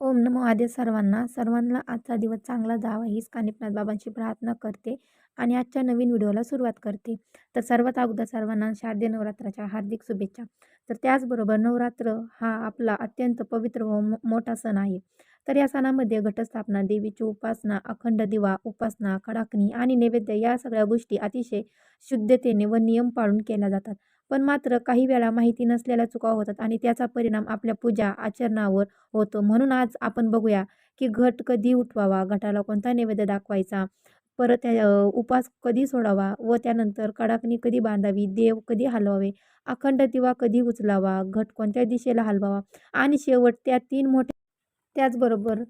ओम नमो आद्य सर्वांना. सर्वांना आजचा दिवस चांगला जावा हीच कानिपनाथ बाबांची प्रार्थना करते आणि आजच्या नवीन व्हिडिओला सुरुवात करते. तर सर्वात अगोदर सर्वांना शारदीय नवरात्राच्या हार्दिक शुभेच्छा. तर त्याचबरोबर नवरात्र हा आपला अत्यंत पवित्र व मो- मोठा सण आहे. तर या सणामध्ये घटस्थापना देवीची उपासना अखंड दिवा उपासना कडाकणी आणि नैवेद्य या सगळ्या गोष्टी अतिशय शुद्धतेने व नियम पाळून केल्या जातात. पण मात्र काही वेळा माहिती नसलेल्या चुका होतात आणि त्याचा परिणाम आपल्या पूजा आचरणावर होतो. म्हणून आज आपण बघूया की घट कधी उठवावा घटाला कोणता नैवेद्य दाखवायचा परत उपास कधी सोडावा व त्यानंतर कडाकणी कधी बांधावी देव कधी हलवावे अखंड दिवा कधी उचलावा घट कोणत्या दिशेला हलवावा आणि शेवट त्या तीन मोठ्या त्याचबरोबर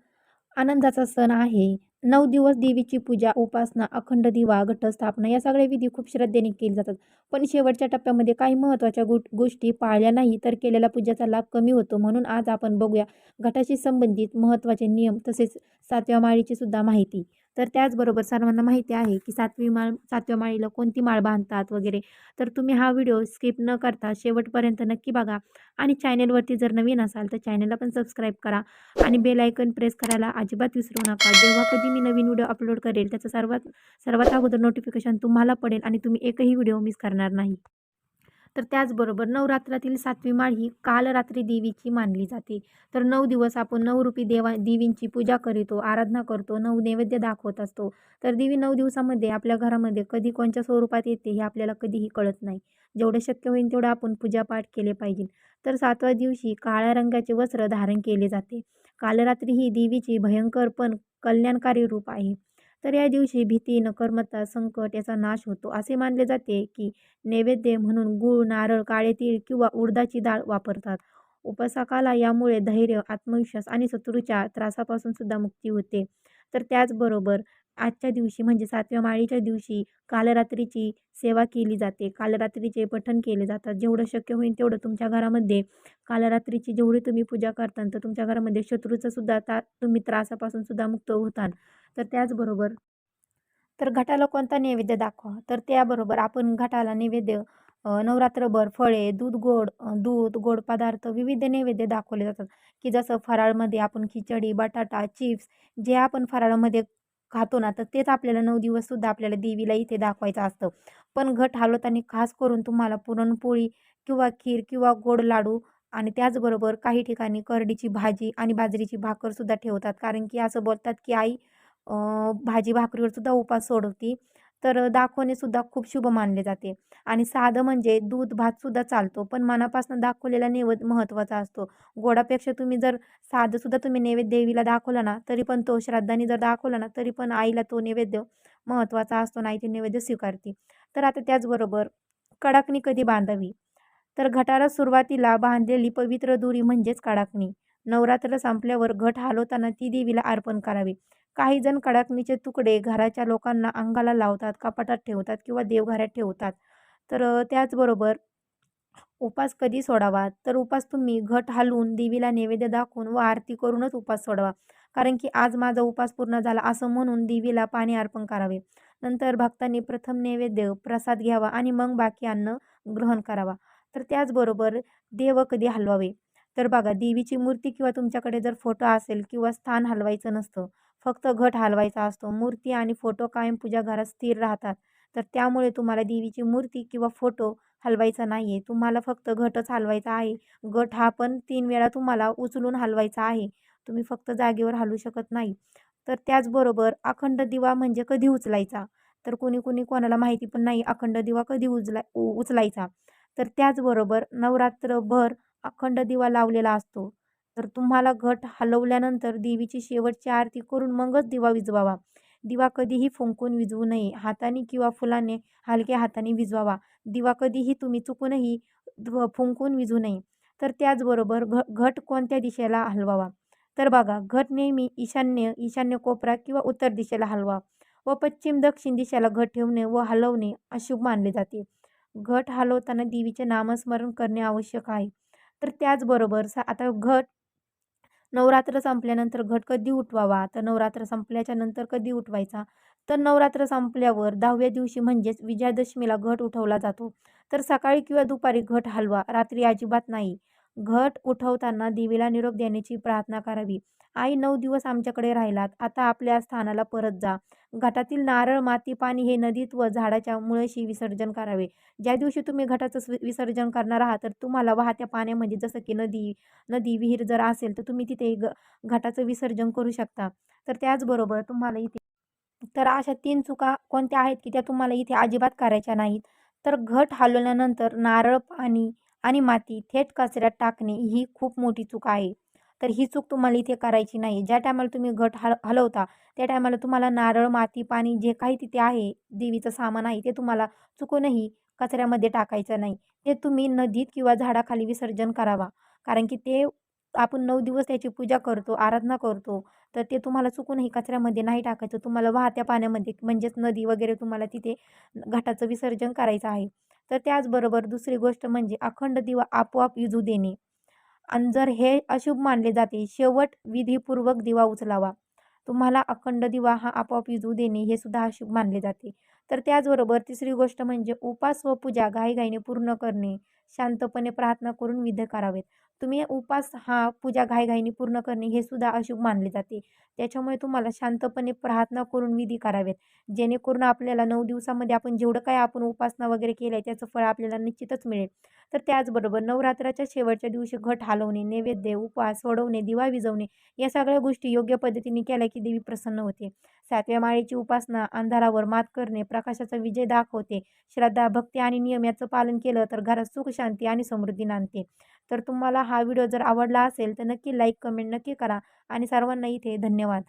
आनंदाचा सण आहे. नऊ दिवस देवीची पूजा उपासना अखंड दिवा घटस्थापना या सगळ्या विधी खूप श्रद्धेने केली जातात. पण शेवटच्या टप्प्यामध्ये काही महत्त्वाच्या गो गोष्टी पाळल्या नाही तर केलेल्या पूजेचा लाभ कमी होतो म्हणून आज आपण बघूया. घटाशी संबंधित महत्त्वाचे नियम तसेच सातव्या माळीची सुद्धा माहिती. तर त्याचबरोबर सर्वांना माहिती आहे की सातवी माळ सातव्या माळीला कोणती माळ बांधतात वगैरे. तर तुम्ही हा व्हिडिओ स्किप न करता शेवटपर्यंत नक्की बघा. आणि चॅनेलवरती जर नवीन असाल तर चॅनेलला पण सबस्क्राईब करा. आणि बेल आयकन प्रेस करायला अजिबात विसरू नका. जेव्हा कधी मी नवीन व्हिडिओ अपलोड करेल त्याचं सर्वात सर्वात अगोदर नोटिफिकेशन तुम्हाला पडेल आणि तुम्ही एकही व्हिडिओ मिस करणार नाही. तर त्याचबरोबर नवरात्रातील सातवी माळ ही कालरात्री देवीची मानली जाते. तर नऊ दिवस आपण नवरूपी देवा देवींची पूजा करीतो आराधना करतो नऊ नैवेद्य दाखवत असतो. तर देवी नऊ दिवसामध्ये आपल्या घरामध्ये कधी कोणत्या स्वरूपात येते हे आपल्याला कधीही कळत नाही. जेवढं शक्य होईल तेवढं आपण पूजापाठ केले पाहिजे. तर सातव्या दिवशी काळ्या रंगाचे वस्त्र धारण केले जाते. कालरात्री ही देवीची भयंकर पण कल्याणकारी रूप आहे. तर या दिवशी भीती नकर्मता संकट याचा नाश होतो. असे मानले जाते की नैवेद्य म्हणून गूळ नारळ काळे तीळ किंवा उडदाची डाळ वापरतात. उपसाकाला यामुळे धैर्य आत्मविश्वास आणि शत्रूच्या त्रासापासून सुद्धा मुक्ती होते. तर त्याचबरोबर आजच्या दिवशी म्हणजे सातव्या माळीच्या दिवशी कालरात्रीची सेवा केली जाते. कालरात्रीचे पठण केले जातात. जेवढं शक्य होईल तेवढं तुमच्या घरामध्ये कालरात्रीची जेवढी तुम्ही पूजा करता तर तुमच्या घरामध्ये शत्रूचा सुद्धा ता तुम्ही त्रासापासून सुद्धा मुक्त होतात तर त्याचबरोबर तर घटाला कोणता नैवेद्य दाखवा? तर त्याबरोबर आपण घटाला नैवेद्य नवरात्रभर फळे दूध गोड दूध गोड पदार्थ विविध नैवेद्य दाखवले जातात. की जसं फराळमध्ये आपण खिचडी बटाटा चिप्स जे आपण फराळामध्ये खातो ना तर तेच आपल्याला नऊ दिवससुद्धा आपल्याला देवीला इथे दाखवायचं असतं. पण घट हलवताना खास करून तुम्हाला पुरणपोळी किंवा खीर किंवा गोड लाडू आणि त्याचबरोबर काही ठिकाणी करडीची भाजी आणि बाजरीची भाकरसुद्धा ठेवतात. कारण की असं बोलतात की आई भाजी भाकरीवर सुद्धा उपास सोडवती. तर दाखवणे सुद्धा खूप शुभ मानले जाते. आणि साधं म्हणजे दूध भातसुद्धा चालतो पण मनापासून दाखवलेला नैवेद्य महत्त्वाचा असतो. गोडापेक्षा तुम्ही जर साधं सुद्धा तुम्ही नैवेद्य देवीला दाखवला ना तरी पण तो श्रद्धाने जर दाखवला ना तरी पण आईला तो नैवेद्य महत्त्वाचा असतो नाही ते नैवेद्य स्वीकारते. तर आता त्याचबरोबर कडाकणी कधी बांधावी? तर घटाला सुरुवातीला बांधलेली पवित्र दुरी म्हणजेच कडाकणी. नवरात्र संपल्यावर घट हलवताना ती देवीला अर्पण करावी. काही जण कडाकणीचे तुकडे घराच्या लोकांना अंगाला लावतात कपाटात ठेवतात किंवा देवघरात ठेवतात. तर त्याचबरोबर उपास कधी सोडावा? तर उपास तुम्ही घट हलवून देवीला नैवेद्य दाखवून व आरती करूनच उपास सोडावा. कारण की आज माझा उपास पूर्ण झाला असं म्हणून देवीला पाणी अर्पण करावे. नंतर भक्तांनी प्रथम नैवेद्य प्रसाद घ्यावा आणि मग बाकी अन्न ग्रहण करावा. तर त्याचबरोबर देव कधी हलवावे? तर बघा देवीची मूर्ती किंवा तुमच्याकडे जर फोटो असेल किंवा स्थान हलवायचं नसतं फक्त घट हलवायचा असतो मूर्ती आणि फोटो कायम पूजा घरात स्थिर राहतात तर त्यामुळे तुम्हाला देवीची मूर्ती किंवा फोटो हलवायचा नाही आहे तुम्हाला फक्त घटच हलवायचा आहे. घट हा पण तीन वेळा तुम्हाला उचलून हलवायचा आहे. तुम्ही फक्त जागेवर हलवू शकत नाही. तर त्याचबरोबर अखंड दिवा म्हणजे कधी उचलायचा? तर कोणी कोणी कोणाला माहिती पण नाही अखंड दिवा कधी उचला उचलायचा. तर त्याचबरोबर नवरात्रभर अखंड दिवा लावलेला असतो. तर तुम्हाला घट हलवल्यानंतर देवीची शेवटची आरती करून मगच दिवा विजवावा. दिवा कधीही फुंकून विजवू नये. हाताने किंवा फुलाने हलक्या हाताने विजवावा. दिवा कधीही तुम्ही चुकूनही फुंकून विजू नये. तर त्याचबरोबर घ घट कोणत्या दिशेला हलवावा? तर बघा घट नेहमी ईशान्य ईशान्य कोपरा किंवा उत्तर दिशेला हलवा व पश्चिम दक्षिण दिशेला घट ठेवणे व हलवणे अशुभ मानले जाते. घट हलवताना देवीचे नामस्मरण करणे आवश्यक आहे. तर त्याचबरोबर सा आता घट नवरात्र संपल्यानंतर घट कधी उठवावा? तर नवरात्र संपल्याच्या नंतर कधी उठवायचा? तर नवरात्र संपल्यावर दहाव्या दिवशी म्हणजेच विजयादशमीला घट उठवला जातो. तर सकाळी किंवा दुपारी घट हलवा रात्री अजिबात नाही. घट उठवताना देवीला निरोप देण्याची प्रार्थना करावी. आई नऊ दिवस आमच्याकडे राहिलात. आता आपल्या स्थानाला परत जा. घटातील नारळ माती पाणी हे नदीत व झाडाच्या मुळाशी विसर्जन करावे. ज्या दिवशी तुम्ही घटाचं विसर्जन करणार आहात तर तुम्हाला वाहत्या पाण्यामध्ये जसं की नदी नदी विहीर जर असेल तर तुम्ही तिथे ग घटाचं विसर्जन करू शकता. तर त्याचबरोबर तुम्हाला इथे तर अशा तीन चुका कोणत्या आहेत की त्या तुम्हाला इथे अजिबात करायच्या नाहीत? तर घट हलवल्यानंतर नारळ पाणी आणि माती थेट कचऱ्यात टाकणे ही खूप मोठी चूक आहे. तर ही चूक तुम्हाला इथे करायची नाही. ज्या टायमाला तुम्ही घट हल हलवता त्या टायमाला तुम्हाला नारळ माती पाणी जे काही तिथे आहे देवीचं सामान आहे ते तुम्हाला चुकूनही कचऱ्यामध्ये टाकायचं नाही. ते तुम्ही नदीत किंवा झाडाखाली विसर्जन करावा. कारण की ते आपण नऊ दिवस त्याची पूजा करतो आराधना करतो तर ते तुम्हाला चुकूनही कचऱ्यामध्ये नाही टाकायचं. तुम्हाला वाहत्या पाण्यामध्ये म्हणजेच नदी वगैरे तुम्हाला तिथे घटाचं विसर्जन करायचं आहे. तर त्याचबरोबर दुसरी गोष्ट म्हणजे अखंड दिवा आपोआप युजू देणे. आणि जर हे अशुभ मानले जाते शेवट विधीपूर्वक दिवा उचलावा. तुम्हाला अखंड दिवा हा आपोआप युजू देणे हे सुद्धा अशुभ मानले जाते. तर त्याचबरोबर तिसरी गोष्ट म्हणजे उपास व पूजा घाईघाईने पूर्ण करणे. शांतपणे प्रार्थना करून विध करावेत. तुम्ही उपास हा पूजा घाईघाईने पूर्ण करणे हे सुद्धा अशुभ मानले जाते. त्याच्यामुळे तुम्हाला शांतपणे प्रार्थना करून विधी करावेत. जेणेकरून आपल्याला नऊ दिवसामध्ये आपण जेवढं काय आपण उपासना वगैरे केलं आहे त्याचं फळ आपल्याला निश्चितच मिळेल. तर त्याचबरोबर नवरात्राच्या शेवटच्या दिवशी घट हलवणे नैवेद्य उपवास सोडवणे दिवा विजवणे या सगळ्या गोष्टी योग्य पद्धतीने केल्या की देवी प्रसन्न होते. सातव्या माळेची उपासना अंधारावर मात करणे प्रकाशाचा विजय दाखवते. श्रद्धा भक्ती आणि नियम याचं पालन केलं तर घरात सुख शांती आणि समृद्धी नांदते. तर तुम्हाला हा व्हिडिओ जर आवडला असेल तर नक्की लाईक कमेंट नक्की करा. आणि सर्वांना इथे धन्यवाद.